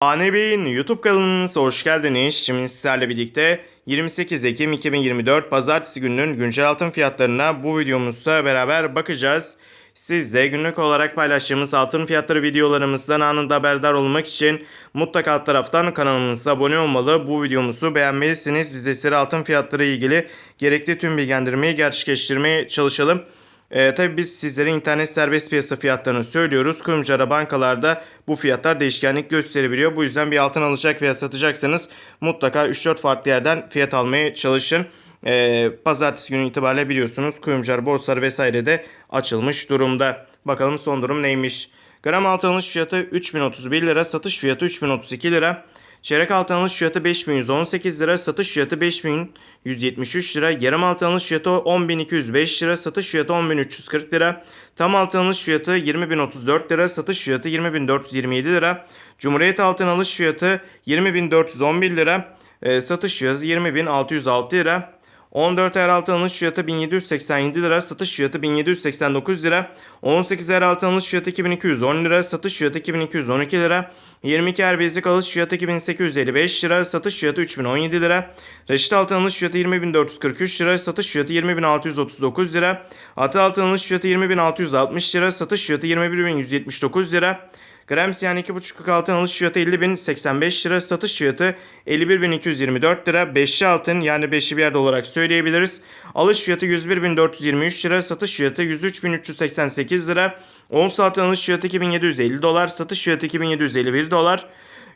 Hane YouTube kanalınıza hoş geldiniz. Şimdi sizlerle birlikte 28 Ekim 2024 Pazartesi gününün güncel altın fiyatlarına bu videomuzda beraber bakacağız. Siz de günlük olarak paylaştığımız altın fiyatları videolarımızdan anında haberdar olmak için mutlaka alt taraftan kanalımıza abone olmalı. Bu videomuzu beğenmelisiniz. Biz de sizlere altın fiyatları ilgili gerekli tüm bilgilendirmeyi gerçekleştirmeye çalışalım. Ee, tabii biz sizlere internet serbest piyasa fiyatlarını söylüyoruz. Kuyumcu ara bankalarda bu fiyatlar değişkenlik gösterebiliyor. Bu yüzden bir altın alacak veya satacaksanız mutlaka 3-4 farklı yerden fiyat almaya çalışın. Ee, pazartesi günü itibariyle biliyorsunuz kuyumcular borsaları vesaire de açılmış durumda. Bakalım son durum neymiş. Gram altın alış fiyatı 3031 lira, satış fiyatı 3032 lira. Çeyrek altın alış fiyatı 5118 lira, satış fiyatı 5173 lira. Yarım altın alış fiyatı 10205 lira, satış fiyatı 10340 lira. Tam altın alış fiyatı 20034 lira, satış fiyatı 20427 lira. Cumhuriyet altın alış fiyatı 20411 lira, e, satış fiyatı 20606 lira. 14 er altın alış fiyatı 1787 lira, satış fiyatı 1789 lira. 18 er altın alış fiyatı 2210 lira, satış fiyatı 2212 lira. 22 er bezik alış fiyatı 2855 lira, satış fiyatı 3017 lira. Reşit altın alış fiyatı 20443 lira, satış fiyatı 20639 lira. Atı altın alış fiyatı 20660 lira, satış fiyatı 21179 lira. Gram yani 2,5 altın alış fiyatı 50.085 lira, satış fiyatı 51.224 lira. Beşli altın yani beşli bir yerde olarak söyleyebiliriz. Alış fiyatı 101.423 lira, satış fiyatı 103.388 lira. Ons altın alış fiyatı 2750 dolar, satış fiyatı 2751 dolar.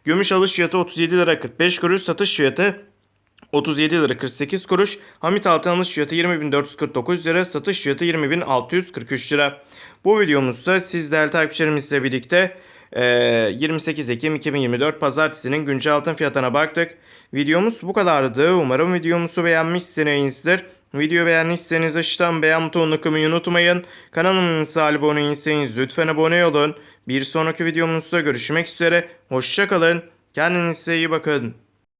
Gümüş alış fiyatı 37 lira 45 kuruş, satış fiyatı 37 lira 48 kuruş. Hamit altın alış fiyatı 20.449 lira, satış fiyatı 20.643 lira. Bu videomuzda siz değerli takipçilerimizle birlikte 28 Ekim 2024 Pazartesi'nin güncel altın fiyatına baktık. Videomuz bu kadardı. Umarım videomuzu beğenmişsinizdir. Video beğendiyseniz aşağıdan beğen butonuna kılmayı unutmayın. Kanalımıza abone değilseniz lütfen abone olun. Bir sonraki videomuzda görüşmek üzere. Hoşçakalın. Kendinize iyi bakın.